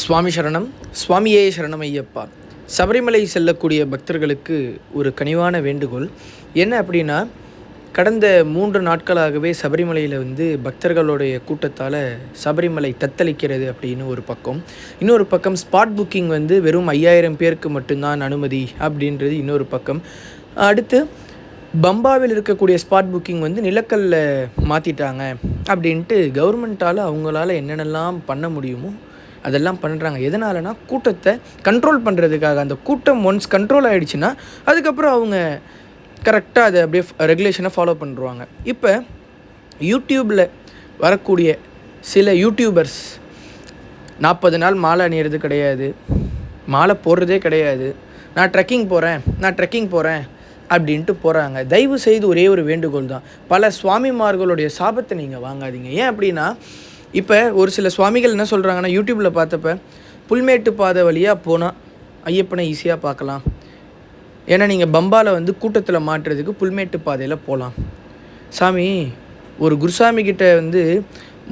சுவாமி சரணம். சுவாமியே சரணம் ஐயப்பா. சபரிமலை செல்லக்கூடிய பக்தர்களுக்கு ஒரு கனிவான வேண்டுகோள். என்ன அப்படின்னா கடந்த மூன்று நாட்களாகவே சபரிமலையில் வந்து பக்தர்களுடைய கூட்டத்தால் சபரிமலை தத்தளிக்கிறது அப்படின்னு ஒரு பக்கம். இன்னொரு பக்கம் ஸ்பாட் புக்கிங் வந்து வெறும் ஐயாயிரம் பேருக்கு மட்டும்தான் அனுமதி அப்படின்றது இன்னொரு பக்கம். அடுத்து பம்பாவில் இருக்கக்கூடிய ஸ்பாட் புக்கிங் வந்து நிலக்கல்ல மாற்றிட்டாங்க அப்படின்ட்டு கவர்மெண்ட்டால் அவங்களால என்னென்னலாம் பண்ண முடியுமோ அதெல்லாம் பண்ணுறாங்க எதனாலனா கூட்டத்தை கண்ட்ரோல் பண்ணுறதுக்காக அந்த கூட்டம் ஒன்ஸ் கண்ட்ரோல் ஆகிடுச்சுன்னா அதுக்கப்புறம் அவங்க கரெக்டாக அதை அப்படியே ரெகுலேஷனை ஃபாலோ பண்ணுருவாங்க. இப்போ யூடியூப்பில் வரக்கூடிய சில யூடியூபர்ஸ் நாற்பது நாள் மாலை அணியிறது கிடையாது. மாலை போடுறதே கிடையாது. நான் ட்ரெக்கிங் போகிறேன் நான் ட்ரெக்கிங் போகிறேன் அப்படின்ட்டு போகிறாங்க தயவு செய்து ஒரே ஒரு வேண்டுகோள் தான். பல சுவாமிமார்களுடைய சாபத்தை நீங்கள் வாங்காதீங்க. ஏன் அப்படின்னா இப்போ ஒரு சில சுவாமிகள் என்ன சொல்கிறாங்கன்னா யூடியூப்பில் பார்த்தப்ப புல்மேட்டு பாதை வழியாக போனால் ஐயப்பனை ஈஸியாக பார்க்கலாம். ஏன்னா நீங்கள் பம்பாவில் வந்து கூட்டத்தில் மாட்டுறதுக்கு புல்மேட்டு பாதையில் போகலாம் சாமி ஒரு குருசாமி கிட்ட வந்து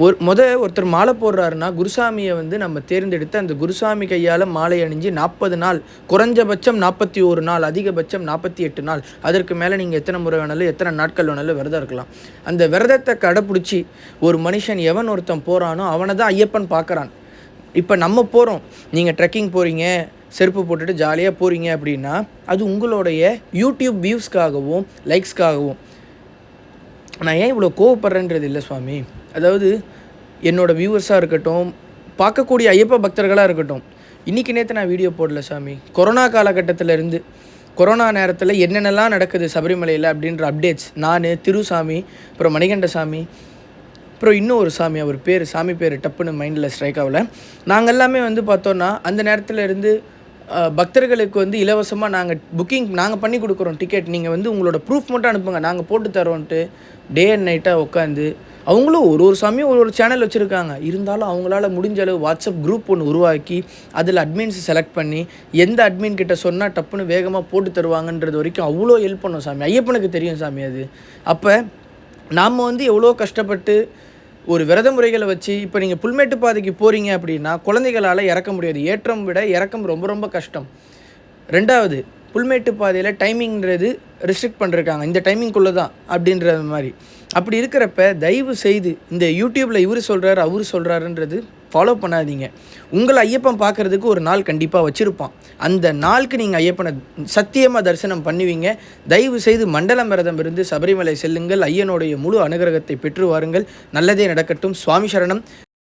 ஒரு முத ஒருத்தர் மாலை போடுறாருன்னா குருசாமியை வந்து நம்ம தேர்ந்தெடுத்து அந்த குருசாமி கையால் மாலை அணிஞ்சு நாற்பது நாள் குறைஞ்சபட்சம் நாற்பத்தி ஒரு நாள் அதிகபட்சம் நாற்பத்தி எட்டு நாள் அதற்கு மேலே நீங்கள் எத்தனை முறை வேணாலும் எத்தனை நாட்கள் வேணாலும் விரதம் இருக்கலாம். அந்த விரதத்தை கடைப்பிடிச்சி ஒரு மனுஷன் எவன் ஒருத்தன் போகிறானோ அவனை தான் ஐயப்பன் பார்க்குறான். இப்போ நம்ம போகிறோம் நீங்கள் ட்ரெக்கிங் போகிறீங்க செருப்பு போட்டுட்டு ஜாலியாக போகிறீங்க அப்படின்னா அது உங்களுடைய யூடியூப் வியூஸ்க்காகவும் லைக்ஸ்க்காகவும் நான் ஏன் இவ்வளோ கோவப்படுறேன்றது இல்லை சுவாமி? அதாவது என்னோடய வியூவர்ஸாக இருக்கட்டும் பார்க்கக்கூடிய ஐயப்ப பக்தர்களாக இருக்கட்டும் இன்றைக்கி நேற்று நான் வீடியோ போடல சாமி. கொரோனா காலகட்டத்தில் இருந்து கொரோனா நேரத்தில் என்னென்னலாம் நடக்குது சபரிமலையில் அப்படின்ற அப்டேட்ஸ் நான் திருசாமி அப்புறம் மணிகண்ட சாமி அப்புறம் இன்னும் ஒரு சாமி அவர் பேர் சாமி பேர் டப்புன்னு மைண்டில் ஸ்ட்ரைக் ஆகல. நாங்கள் எல்லாமே வந்து பார்த்தோன்னா அந்த நேரத்தில் இருந்து பக்தர்களுக்கு வந்து இலவசமாக நாங்கள் புக்கிங் நாங்கள் பண்ணி கொடுக்குறோம் டிக்கெட் நீங்கள் வந்து உங்களோட ப்ரூஃப் மட்டும் அனுப்புங்க. நாங்கள் போட்டு தரோன்ட்டு டே அண்ட் நைட்டாக உட்காந்து அவங்களும் ஒரு ஒரு சாமியும் ஒரு ஒரு சேனல் வச்சுருக்காங்க. இருந்தாலும் அவங்களால முடிஞ்ச அளவு வாட்ஸ்அப் குரூப் ஒன்று உருவாக்கி அதில் அட்மின்ஸ் செலக்ட் பண்ணி எந்த அட்மின் கிட்ட சொன்னால் டப்புன்னு வேகமாக போட்டு தருவாங்கன்றது வரைக்கும் அவ்வளோ ஹெல்ப் பண்ணோம் சாமி. ஐயப்பனுக்கு தெரியும் சாமி அது. அப்போ நாம் வந்து எவ்வளோ கஷ்டப்பட்டு ஒரு விரத முறைகளை வச்சு இப்போ நீங்கள் புல்மேட்டு பாதைக்கு போகிறீங்க அப்படின்னா குழந்தைகளால் இறக்க முடியாது. ஏற்றம் விட இறக்கம் ரொம்ப ரொம்ப கஷ்டம். ரெண்டாவது புல்மேட்டு பாதையில் டைமிங்கிறது ரெஸ்ட்ரிக்ட் பண்ணிருக்காங்க இந்த டைமிங்குள்ளே தான் அப்படின்ற மாதிரி. அப்படி இருக்கிறப்ப தயவு செய்து இந்த யூடியூப்பில் இவர் சொல்கிறாரு அவர் சொல்கிறாருன்றது ஃபாலோ பண்ணாதீங்க. உங்களை ஐயப்பன் பார்க்குறதுக்கு ஒரு நாள் கண்டிப்பாக வச்சுருப்பான். அந்த நாளுக்கு நீங்கள் ஐயப்பனை சத்தியமாக தரிசனம் பண்ணுவீங்க. தயவு செய்து மண்டலம் விரதம் இருந்து சபரிமலை செல்லுங்கள். ஐயனுடைய முழு அனுகிரகத்தை பெற்று வாருங்கள். நல்லதே நடக்கட்டும். சுவாமி சரணம்.